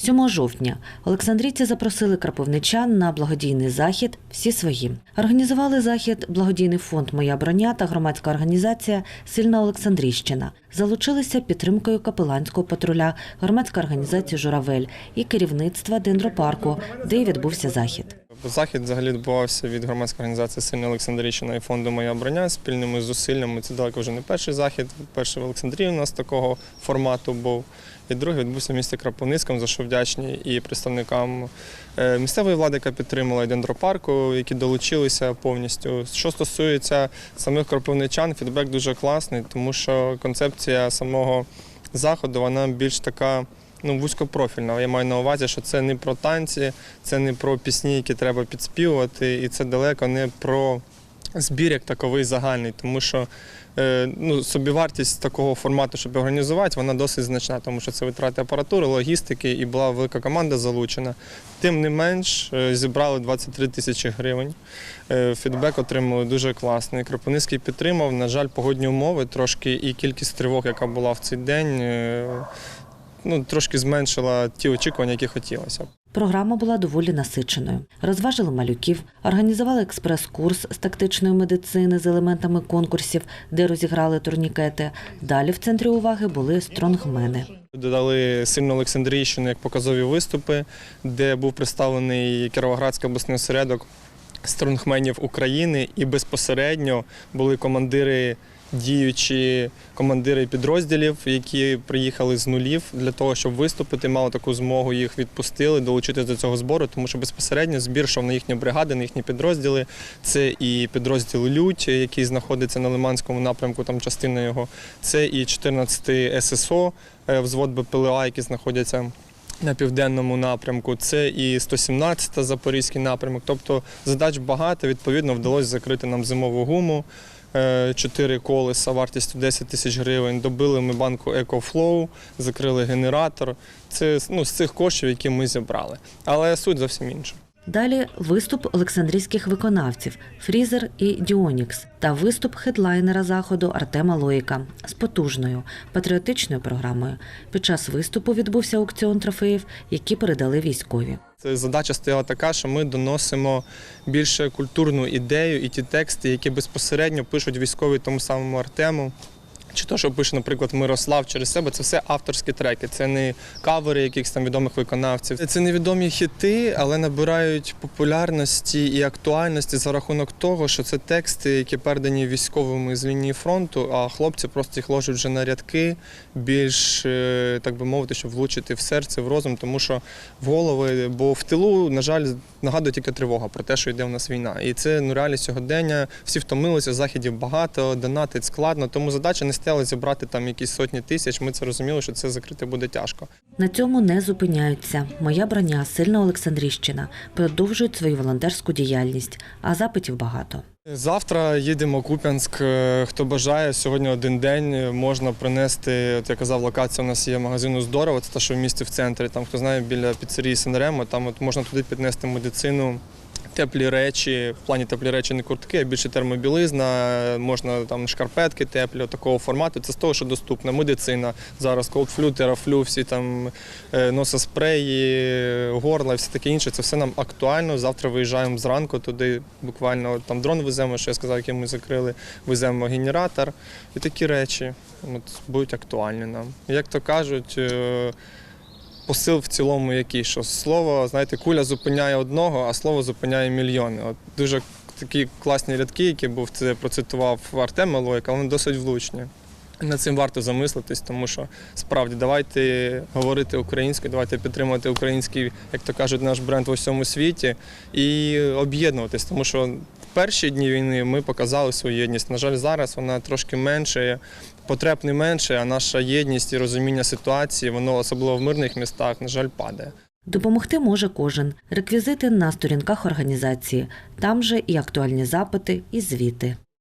7 жовтня Олександрійці запросили краповничан на благодійний захід всі свої. Організували захід благодійний фонд Моя броня та громадська організація Сильна Олександрійщина. Залучилися підтримкою капеланського патруля, громадська організація Журавель і керівництва дендропарку, де й відбувся захід. Захід взагалі відбувався від громадської організації Сильна Олександрійщина і фонду Моя броня спільними зусиллями. Це далеко вже не перший захід. Перший в Олександрії у нас такого формату був. І другий відбувся в місті Крапивницькому, за що вдячні і представникам е, місцевої влади, яка підтримала дендропарку, які долучилися повністю. Що стосується самих кропивничан, фідбек дуже класний, тому що концепція самого заходу вона більш така ну, вузькопрофільна. Я маю на увазі, що це не про танці, це не про пісні, які треба підспівувати, і це далеко не про збір як таковий загальний, тому що е, ну, собівартість такого формату, щоб організувати, вона досить значна, тому що це витрати апаратури, логістики і була велика команда залучена. Тим не менш, е, зібрали 23 тисячі гривень. Е, Фідбек отримали дуже класний. Кропивницький підтримав. На жаль, погодні умови трошки і кількість тривог, яка була в цей день, ну, трошки зменшила ті очікування, які хотілося. Програма була доволі насиченою. Розважили малюків, організували експрес-курс з тактичної медицини з елементами конкурсів, де розіграли турнікети. Далі в центрі уваги були стронгмени. Додали сильну Олександрійщину як показові виступи, де був представлений Кіровоградський обласний осередок стронгменів України, і безпосередньо були командири. Діючі командири підрозділів, які приїхали з нулів для того, щоб виступити, мали таку змогу, їх відпустили, долучитися до цього збору, тому що безпосередньо збір йшов на їхні бригади, на їхні підрозділи. Це і підрозділ Лють, який знаходиться на Лиманському напрямку, там частина його. Це і 14 ССО, е, взвод БПЛА, які знаходяться на південному напрямку. Це і 117 Запорізький напрямок. Тобто задач багато. Відповідно, вдалося закрити нам зимову гуму. Е, Чотири колеса вартістю 10 тисяч гривень. Добили ми банку EcoFlow, закрили генератор. Це ну, з цих коштів, які ми зібрали. Але суть зовсім інша. Далі виступ олександрійських виконавців Фрізер і Діонікс та виступ хедлайнера заходу Артема Лоїка з потужною патріотичною програмою. Під час виступу відбувся аукціон трофеїв, які передали військові. Це задача стояла така, що ми доносимо більше культурну ідею і ті тексти, які безпосередньо пишуть військові тому самому Артему. Чи то, що пише, наприклад, Мирослав через себе, це все авторські треки, це не кавери якихось там відомих виконавців. Це невідомі хіти, але набирають популярності і актуальності за рахунок того, що це тексти, які передані військовими з лінії фронту, а хлопці просто їх ложать вже на рядки, більш, е, так би мовити, щоб влучити в серце, в розум, тому що в голови, бо в тилу, на жаль, нагадує тільки тривога про те, що йде в нас війна. І це ну, реалість сьогодення. Всі втомилися, західів багато, донатить складно. Тому задача не стояла зібрати там якісь сотні тисяч. Ми це розуміли, що це закрити буде тяжко. На цьому не зупиняються. Моя броня сильна Олександрівщина. продовжують свою волонтерську діяльність, а запитів багато. Завтра їдемо в Куп'янськ. Е, Хто бажає, сьогодні один день е, можна принести. От я казав, локація у нас є магазину здорово. Це те, що в місті в центрі. Там хто знає біля піцерії Сенремо, там от можна туди піднести медицину. Теплі речі, в плані теплі речі не куртки, а більше термобілизна, можна там шкарпетки теплі, такого формату. Це з того, що доступно. Медицина зараз колдфлю, терафлю, всі там е, нососпреї, горла, все таке інше. Це все нам актуально. Завтра виїжджаємо зранку туди, буквально там дрон веземо, що я сказав, який ми закрили, веземо генератор і такі речі от, будуть актуальні нам. Як то кажуть, е, посил в цілому який, що слово, знаєте, куля зупиняє одного, а слово зупиняє мільйони. От дуже такі класні рядки, які був це процитував Артем Малоїк, але вони досить влучні. Над цим варто замислитись, тому що справді давайте говорити українською, давайте підтримувати український, як то кажуть, наш бренд в усьому світі і об'єднуватись, тому що перші дні війни ми показали свою єдність. На жаль, зараз вона трошки менше, потреб не менше, а наша єдність і розуміння ситуації, воно особливо в мирних містах, на жаль, падає. Допомогти може кожен. Реквізити на сторінках організації. Там же і актуальні запити, і звіти.